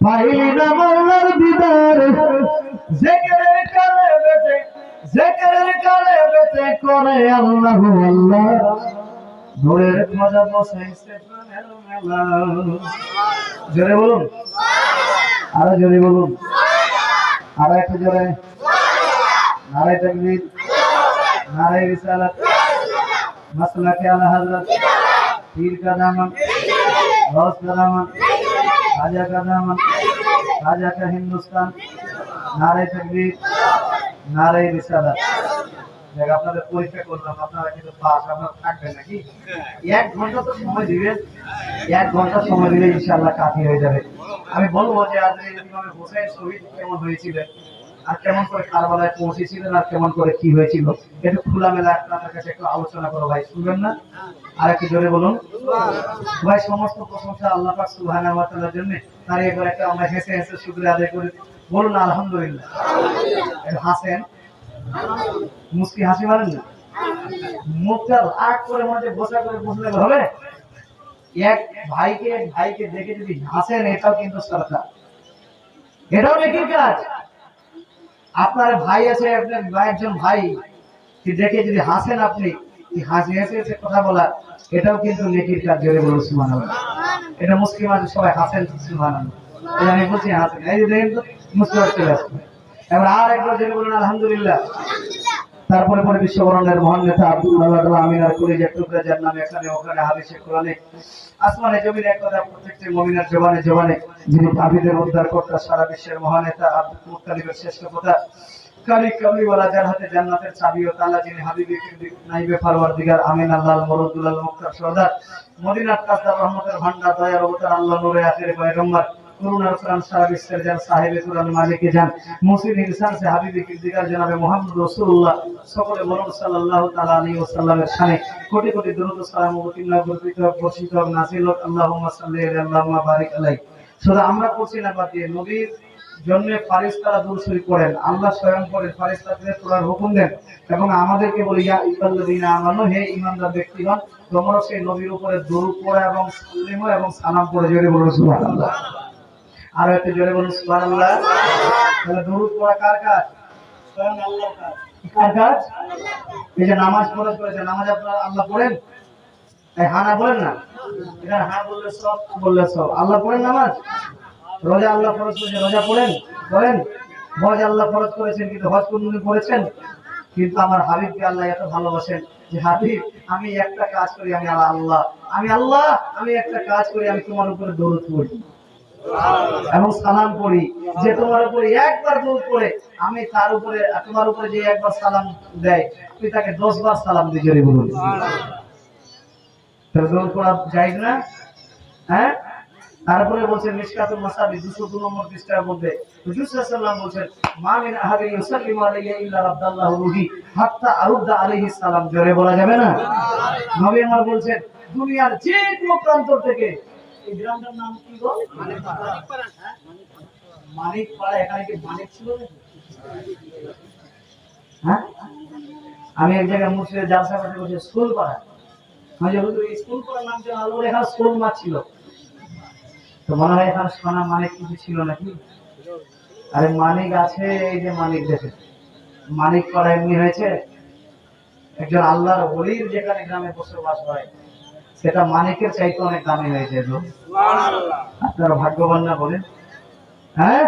পাইলাম আল্লাহর দিদার, জেকেরের কালে বেঁচে, জেকেরের কালে বেঁচে করে আল্লাহ আল্লাহ। নূরের মজা বসাইছে প্রাণের মেলা। জোরে বলুন। আরও জোরে বলুন। আরও একটু জোরে। নারায় তকবীর। নারায় রিসালাত। মাসলাকে আলা হযরত পীর কাদামান রস কাদামান का दामन राजा का दामन राजा का हिंदुस्तान नारे तकबीर नारे রিসালাত দেখ আপনাদের পরীক্ষা করলাম আপনারা কিন্তু পাস আপনারা থাকবেন নাকি এক ঘন্টা তো সময় দিবেন এক ঘন্টা সময় দিলে ইনশাআল্লাহ কাফি হয়ে যাবে আমি বলবো যে আজ এই ইমাম হোসেন শহীদ কেমন হয়েছিলেন আর কেমন করে কারবালায় পৌঁছেছিলেন আর কেমন করে কি হয়েছিল একটু খোলামেলা আপনাদের কাছে একটু আলোচনা করো ভাই শুনবেন না? আর একটু জোরে বলুন। ভাই সমস্ত প্রশংসা আল্লাহ পাক সুবহানাহু ওয়া তাআলার জন্য। তার একবার একটা আমরা হেসে হেসে শুকরিয়া আদায় করি। বলুন আলহামদুলিল্লাহ। হাসেন? মুস্কি হাসি মারেন না? মুখটা রাগ করে হচ্ছে বসা করে বসলে হবে? এক ভাইকে এক ভাইকে দেখে যদি হাসেন এটাও কিন্তু সরকার এটাও নেকির কাজ। আপনার ভাই আছে, আপনার একজন ভাই দেখে যদি হাসেন আপনি হাসি হেসে হেসে কথা বলা এটাও কিন্তু নেকির কাজ, জোরে বলুন সুমান এটা মুসলিম আছে, সবাই হাসেন সুমান আমি বলছি হাসেন, এই যে দেখেন তো, মুসলিম চলে আসবে এবার আর একবার জোরে বলুন, আলহামদুলিল্লাহ। তারপরে পরে বিশ্ববরণের মহান নেতা আব্দুল্লাহ আমিনার কলেজে টুকরা যার নামে এখানে, ওখানে হাদিসে, কোরআনে, আসমানে, জমিনে এক কথা প্রত্যেকটি মুমিনের জবানে জবানে যিনি পাপীদের উদ্ধার কর্তা সারা বিশ্বের মহান নেতা আব্দুল মুত্তালিবের শ্রেষ্ঠ কথা আল্লাহ মরুদুল্লাহ মুক্তার সর্দার, মদিনার আখির পয়গম্বর করুণার যান। সাহেবে সালাম আমরা ফারিস্তারা দূরসুরি করেন, আল্লাহ স্বয়ং করে ফারিস্তাদের পড়ার হুকুম দেন এবং আমাদেরকে বলি আমানু, হে ঈমানদার ব্যক্তিগণ, তোমরা সেই নবীর উপরে দরুদ পড়া এবং সাল্লিমো এবং সালাম পড়ে আর একটু জোরে বলুন, সুবহানাল্লাহ। তাহলে দরুদ পড়া কার কাজ? স্বয়ং আল্লাহর কাজ। কার কাজ? এই যে নামাজ ফরজ করেছে নামাজ আপনারা আল্লাহ পড়েন? হানা বলেন না? এটা হ্যাঁ বললে সব বললে সব। আল্লাহ পড়েন নামাজ? রোজা আল্লাহ ফরজ করেছে রোজা পড়েন? করেন হজ আল্লাহ ফরজ করেছেন, কিন্তু হজ কোনদিন করেছেন কিন্তু আমার হাবিবকে আল্লাহ এত ভালোবাসেন যে, হাবিব, আমি একটা কাজ করি, আমি আল্লাহ। আমি আল্লাহ, আমি একটা কাজ করি, আমি তোমার উপরে দৌড় পড়ি। এবং সালাম যে তোমার উপরে একবার পড়ে আমি তার উপরে, তোমার উপরে যে একবার সালাম দেয়, তুই তাকে সালাম দিয়ে বলুন। হ্যাঁ? তারপরে বলছেন মিশকাতুল মাসাবি 202 নম্বর পৃষ্ঠার মধ্যে হুজুর সাল্লাল্লাহু আলাইহি বলছেন, মা আহাদিন ইউসাল্লিমু আলাইহি ইল্লা রাদ্দাল্লাহু রুহি হাত্তা আরুদ্দা আলাইহি সালাম, জোরে বলা যাবে না? দুনিয়ার যে কোনো প্রান্ত থেকে এই নাম কি গো? মানিকপাড়া হ্যাঁ? মানিকপাড়া, এখানে কি মানিক ছিল? হ্যাঁ? আমি এক জায়গায় মুর্শিদের জালসা করতে বলছি স্কুল পাড়া আমি যখন স্কুল পাড়ার নাম ছিল আলুর এখানে স্কুল মাছ ছিল। তো মনে হয় এখানে সোনা মানিক কিছু ছিল নাকি? আরে মানিক আছে, এই যে মানিক দেখে। মানিক পাড়া এমনি হয়েছে। একজন আল্লাহর হলির যেখানে গ্রামে বসবাস হয়। সেটা মানিকের চাইতে অনেক দামি হয়েছে তো আপনারা ভাগ্যবান না বলেন। হ্যাঁ?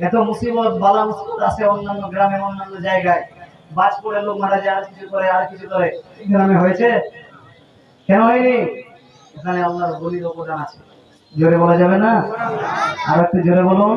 এত মুসিবত বালা মুসিবত আছে অন্যান্য গ্রামে অন্যান্য জায়গায়। বাজ পড়ে লোক মারা যায় আর কিছু করে আর কিছু করে। গ্রামে হয়েছে? কেন হয়নি? এখানে আল্লাহর বলির অবদান আছে। জোরে বলা যাবে না? আর একটু জোরে বলুন।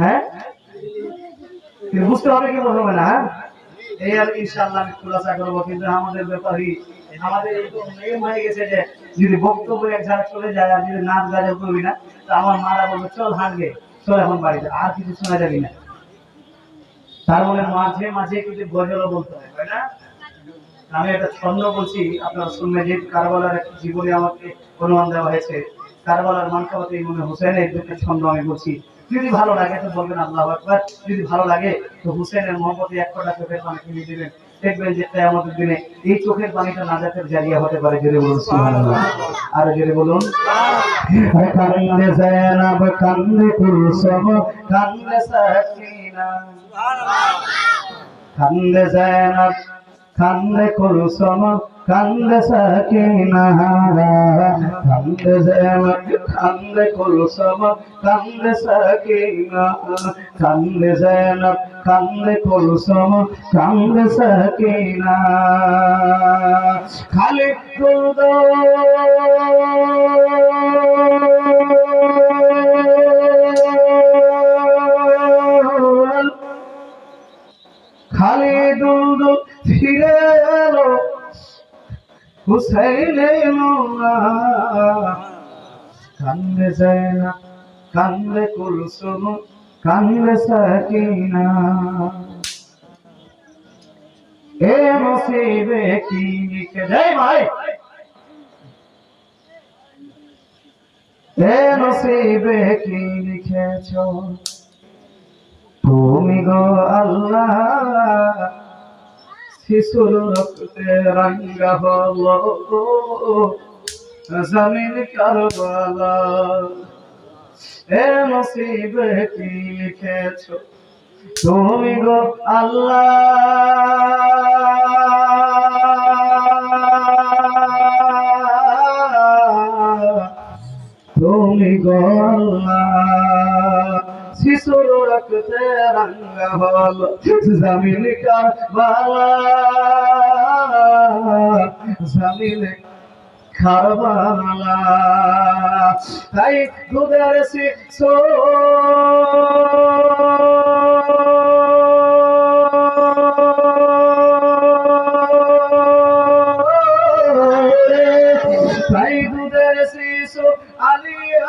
হ্যাঁ? বুঝতে হবে হবে না হ্যাঁ? এই আর আমি খুলাসা করব, কিন্তু আমাদের ব্যাপারই, আমাদের নিয়ম হয়ে গেছে যে যদি বক্তব্য এক চলে যায় আর যদি নাচ গাজা করবি না আমার মারা বলবে, চল হাঁটবে, চল এখন বাড়িতে, আর কিছু শোনা যাবি না। তার মানে মাঝে মাঝে কিছু গজলও বলতে হয় না? আমি একটা ছন্দ বলছি, আপনারা শুনবেন যে কারবালার এক জীবনে আমাকে অনুমান দেওয়া হয়েছে। কারবালার মানকাবাতে হুসেনের দুটো ছন্দ আমি বলছি যদি ভালো লাগে তো বলবেন আল্লাহ আকবার। যদি ভালো লাগে তো হুসেনের মোহাম্মদ এক কটা চোখের পানি কিনে দিবেন। দেখবেন যে আমাদের দিনে এই চোখের পানিটা নাজাতের জারিয়া হতে পারে। যদি বলুন আর যদি বলুন। কান্দে জায়নাব কান্দে কুলসুম কান্দে সাকিনা। কান্দে জায়নাব কান্দে কুলসুম কান্দে সাকিনা কান্দে জায়নাব কান্দে কুলসুম কান্দে সাকিনা কান্দে জায়নাব কান্দে কুলসুম কান্দে সাকিনা খালি হুসাইন কান্দে যায় না কান্দে কুলসুম কান্দে সাকিনা। এ নসিবে কি জয় ভাই। এ নসিবে কি লিখেছ? তুমি গো আল্লাহ। শিশুর রক্তে রাঙ্গা হলো জমিন কারবালা এ নসিবে কি লিখেছ তুমি গো আল্লাহ। হল জমিন কারবালা জমিন খারবালা তাই দুধের শিশু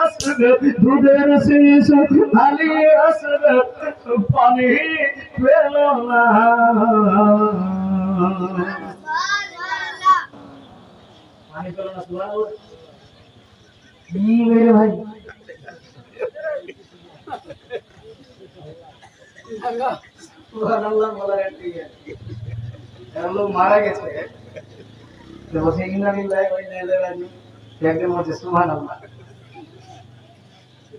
আসবে দুধের শিশু আলী আসবে। পানি পেল না। পানি পেল না ভাই। মারা গেছে। রাজিউন। একজন বলছে, সুবহানাল্লাহ।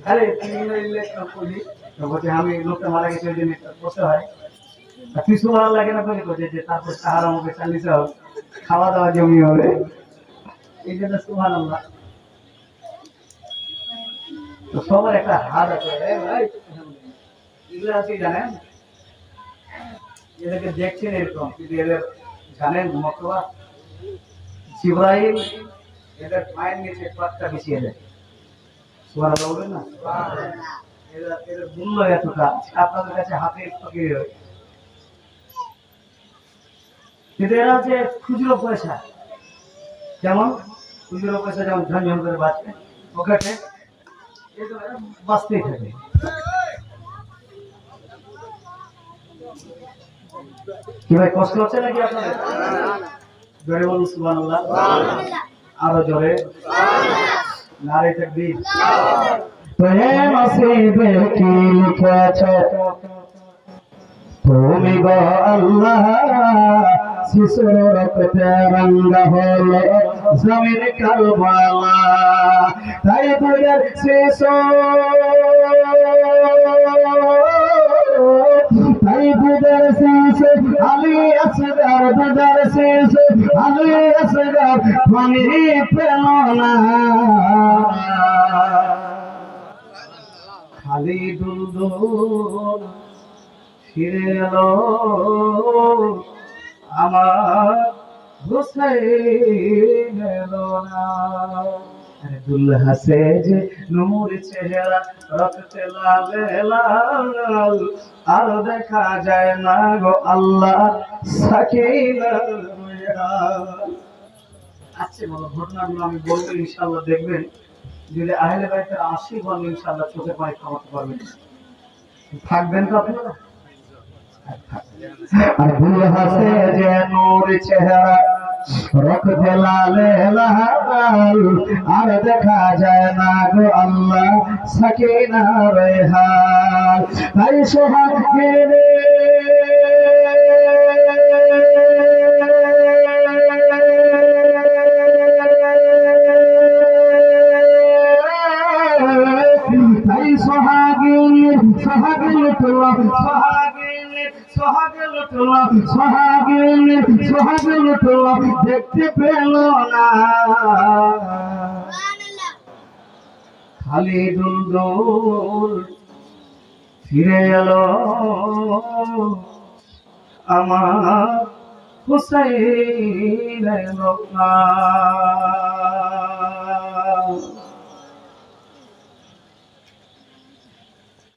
আরে তুমি বলছে আমি বলছে যে তারপর সাহারা হবে খাওয়া দাওয়া জমি হবে। তো সবার একটা হাত আছে এগুলো জানেন? এদেরকে দেখছেন এরকম, কিন্তু এদের জানেন মতবা জিব্রাইল এদের পায়ের নিচে পাতটা বিছিয়ে দেয়। বলবেন না? এদের এদের মূল্য এতটা আপনাদের কাছে হাতে ফকির কিন্তু এরা হচ্ছে খুচরো পয়সা যেমন খুচরো পয়সা যেমন ঝনঝন করে বাঁচবে পকেটে বাঁচতেই থাকে। কি ভাই কষ্ট হচ্ছে নাকি আপনাদের? জোরে বলুন সুবহানাল্লাহ। আরও জোরে। নারে তাকবীর। হে নসিবে কি লিখেছ তুমি গো আল্লাহ, শিশুর রক্তে রঙ্গ হলো জমিন কারবালা তাই দুয়ের শিশু। তাই দুধের শিশু আলী আসগার দুধের শিশু আলী আসগার পানি পেল না খালি দুলদুল ফিরে এলো। আমার আরে দেখা যায় না গো আল্লাহ সাকিনা আচ্ছা বলো, ঘটনাগুলো আমি বলব, ইনশাআল্লাহ দেখবেন। যদি আহলে বাইতের আশি বল ইনশাআল্লাহ চোখে পানি খাওয়াতে পারবেন। থাকবেন তো আপনারা? ভুল হাসে যে নূর চেহারা, রক্তে লালে লাল, আর দেখা যায় না গো আল্লাহ সাকিনা রেহাল তাই সোহাগে রে? দেখতে পেল না খালি দুলদুল ফিরে এলো আমার হুসাইন